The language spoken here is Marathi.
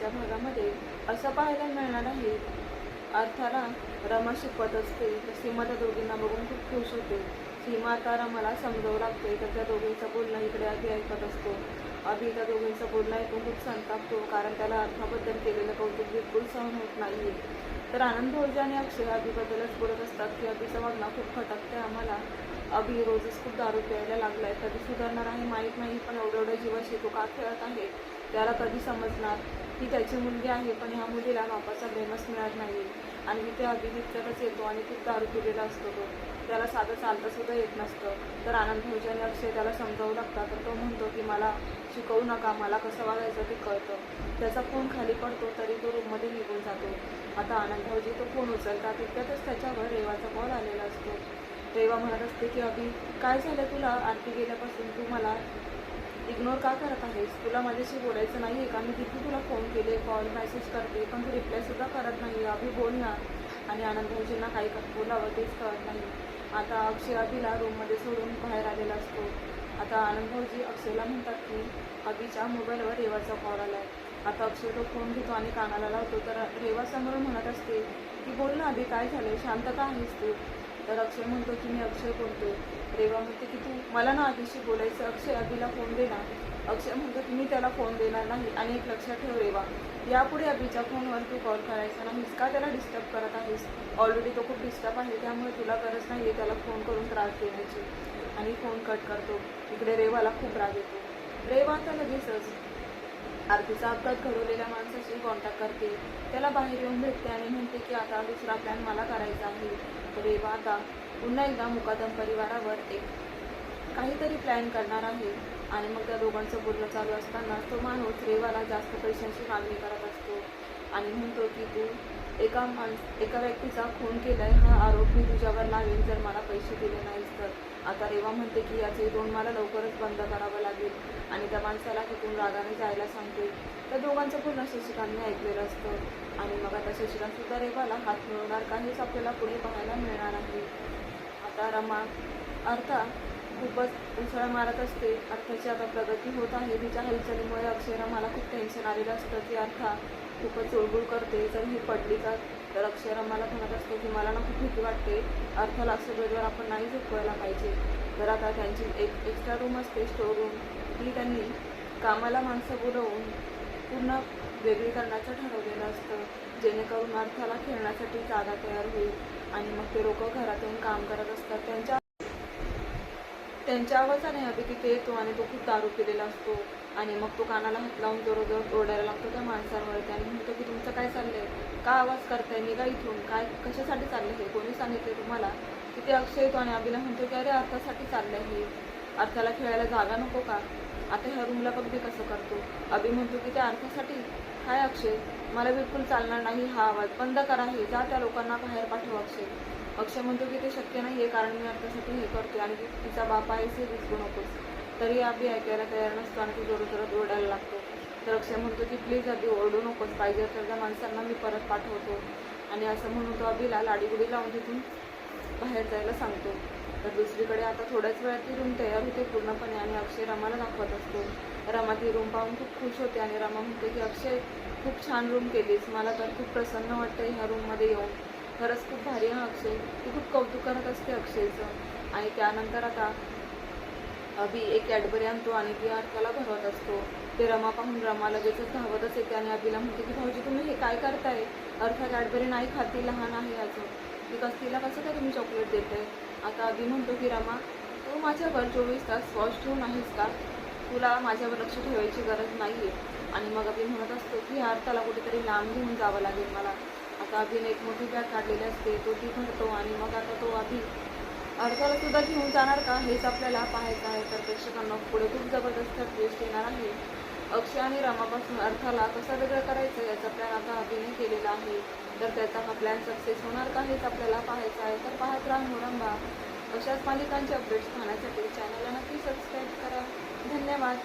आजच्या भागामध्ये असं पाहायला मिळणार आहे. अर्थाला रमा शिकवत असते. तर सीमा त्या दोघींना बघून खूप खुश होते. सीमा आता रमाला समजावू लागते. तर त्या दोघींचं बोलणं इकडे अभि ऐकत असतो. अभि त्या दोघींचं बोलणं ऐकून खूप संतापतो. कारण त्याला अर्थाबद्दल केलेलं कौतुक बिलकुल सहन होत नाही. तर आनंद भोजे आणि अक्षय अभिबद्दलच बोलत असतात की अभिचं वागणं खूप खटकते. आम्हाला अभि रोजच खूप दारू प्यायला लागलाय. कधी सुधारणार आहे माहीत नाही. पण एवढं एवढं जीवाशी तो का खेळत आहे? त्याला कधी समजणार? ती त्याची मुलगी आहे पण ह्या मुलीला बापाचा प्रेमच मिळत नाही आणि मी त्या अभिजितकडच येतो आणि खूप दारू पिलेला असतो तो. त्याला साधं चालतासुद्धा येत नसतं. तर आनंद भोजे अक्षय त्याला समजावू लागतात तर तो म्हणतो की मला शिकवू नका मला कसं वागायचं ते कळतं. त्याचा फोन खाली पडतो तरी तो रूममध्ये निघून जातो. आता आनंद भाऊजी तो फोन उचलतात. तितक्यातच त्याच्यावर रेवाचा कॉल आलेला असतो. रेवा म्हणत असते की अभि काय झालं तुला? आरती गेल्यापासून तू मला इग्नोर का करत आहेस? तुला माझ्याशी बोलायचं नाही आहे का? मी किती तुला फोन केले कॉल मेसेज करते पण तू रिप्लायसुद्धा करत नाही अभि बोल ना. आणि आनंद भाऊजींना काही बोलावं तेच कळत नाही. आता अक्षय अभिला रूममध्ये सोडून बाहेर आलेला असतो. आता आनंद भाऊजी अक्षयला म्हणतात की अभिच्या मोबाईलवर रेवाचा कॉल आला आहे आता अक्षय तो फोन घेतो आणि कानाला लावतो. तर रेवा समोर म्हणत असते की बोल ना अभि काय झालं शांत का आहेस तू. तर अक्षय म्हणतो की मी अक्षय बोलतोय रेवा म्हणते की तू मला ना आधीशी बोलायचं. अक्षय अभिला फोन देणार. अक्षय म्हणतो की मी त्याला फोन देणार नाही. आणि एक लक्षात ठेव रेवा. यापुढे अभिच्या फोनवर तू कॉल करायचा नाहीस का? त्याला डिस्टर्ब करत आहेस. ऑलरेडी तो खूप डिस्टर्ब आहे. त्यामुळे तुला गरज नाही आहे त्याला फोन करून त्रास देण्याची. आणि फोन कट करतो. इकडे रेवाला खूप राग येतो. रेवा तर लगेचच आरतीचा अपघात घडवलेल्या माणसाशी कॉन्टॅक्ट करते. त्याला बाहेर येऊन भेटते आणि म्हणते की आता दुसरा प्लॅन मला करायचा आहे. रे रेवा आता पुन्हा एकदा मुकादम परिवारावर एक काहीतरी प्लॅन करणार आहे. आणि मग त्या दोघांचं बोलणं चालू असताना तो माणूस रेवाला जास्त पैशांची मागणी करत असतो. आणि म्हणतो की तू एका माणस एका व्यक्तीचा खून केलाय हा आरोप मी तुझ्यावर लावेन जर मला पैसे दिले नाहीस तर. आता रेवा म्हणते की याचे दोन मला लवकरच बंद करावं लागेल. आणि त्या माणसाला तिथून रागाने जायला सांगते. त्या दोघांचं पूर्ण शशिकांतने ऐकलेलं असतं. आणि मग आता शशिकांतसुद्धा रेवाला हात मिळवणार का हेच आपल्याला पुढे पाहायला मिळणार आहे. आता रमा अर्था खूपच उसळा मारत असते. अर्थाची आता प्रगती होत आहे. तिच्या हालचालीमुळे अक्षय मला खूप टेन्शन आलेलं असतं की अर्था खूपच चुळबुळ करते. जर ही पडली का तर अक्षय मला म्हणत असतो की मला ना खूप भीती वाटते. अर्थाला असं वेळेवर आपण नाही झोपवायला पाहिजे. तर आता त्यांची एक एक्स्ट्रा रूम असते स्टोर रूम ती त्यांनी कामाला माणसं बोलवून पूर्ण वेगळी करण्याचं ठरवलेलं असतं. जेणेकरून अर्थाला खेळण्यासाठी जागा तयार होईल आणि मग ते लोक घरात येऊन काम करत असतात. त्यांच्या त्यांच्या आवाजाने अभि तिथे येतो आणि तो खूप दारू पिलेला असतो आणि मग तो कानाला हात लावून जोरजोर ओरडायला लागतो त्या माणसांवरती आणि म्हणतो की तुमचं काय चाललंय? का आवाज करताय? निघा इथून. काय कशासाठी चाललं हे? कोणी सांगितले तुम्हाला? तिथे अक्षय येतो आणि अभिला म्हणतो की अरे अर्थासाठी चाललंय हे. अर्थाला खेळायला जागा नको का? आता ह्या रूमला बघ मी कसं करतो. अभि म्हणतो की त्या अर्थासाठी? काय अक्षय मला बिलकुल चालणार नाही हा आवाज. बंद करा हे. जा त्या लोकांना बाहेर पाठव अक्षय. अक्षय म्हणतो की ते शक्य नाही आहे कारण मी अर्थासाठी हे करतो आणि तिचा बाप आहे हे विसरू नकोस तरी अभि ऐकायला तयार नसतो आणि तो जोरात जोरात ओरडायला लागतो. तर अक्षय म्हणतो की प्लीज आधी ओरडू नकोस पाहिजे तर त्या माणसांना मी परत पाठवतो. आणि असं म्हणून तो अभिला लाडीगुडी लावून तिथून बाहेर जायला सांगतो. तर दुसरीकडे आता थोड्याच वेळात ती रूम तयार होते पूर्णपणे आणि अक्षय रमाला दाखवत असतो. रमा ती रूम पाहून खूप खुश होते आणि रमा म्हणते की अक्षय खूप छान रूम केलीस. मला तर खूप प्रसन्न वाटतं ह्या रूममध्ये येऊन. खरंच खूप भारी हा अक्षय. ती खूप कौतुक करत असते अक्षयचं. आणि त्यानंतर आता अभि एक कॅडबरी आणतो आणि ती अर्थाला भरवत असतो. ते रमा पाहून रमा लगेचच धावतच येते आणि अभिला म्हणते की भाऊजी तुम्ही हे काय करताय? अर्थ कॅडबरी नाही खाती लहान आहे अजून. ती कस तिला कसं काय तुम्ही चॉकलेट देताय? आता अभि म्हणतो की रमा तू माझ्यावर चोवीस तास वॉश ठेवून आहेस का? तुला माझ्यावर लक्ष ठेवायची गरज नाही आहे आणि मग अभि म्हणत असतो की ह्या अर्थाला कुठेतरी लांब घेऊन जावं लागेल मला. आता अभिने एक मोठी बॅग काढलेली असते तो ती भरतो आणि मग आता तो अभि अर्थाला सुद्धा घेऊन जाणार का हेच आपल्याला पाहायचं आहे. तर प्रेक्षकांना पुढे खूप जबरदस्त ट्विस्ट येणार आहे. अक्षय आणि रामापासून अर्थाला कसं वेगळं करायचं याचा प्लॅन आता अभिने केलेला आहे. तर त्याचा हा प्लॅन सक्सेस होणार का हेच आपल्याला पाहायचं आहे. तर पाहत राहा मोरंबा. अशाच मालिकांचे अपडेट्स पाहण्यासाठी चॅनलला नक्की सबस्क्राईब करा. धन्यवाद.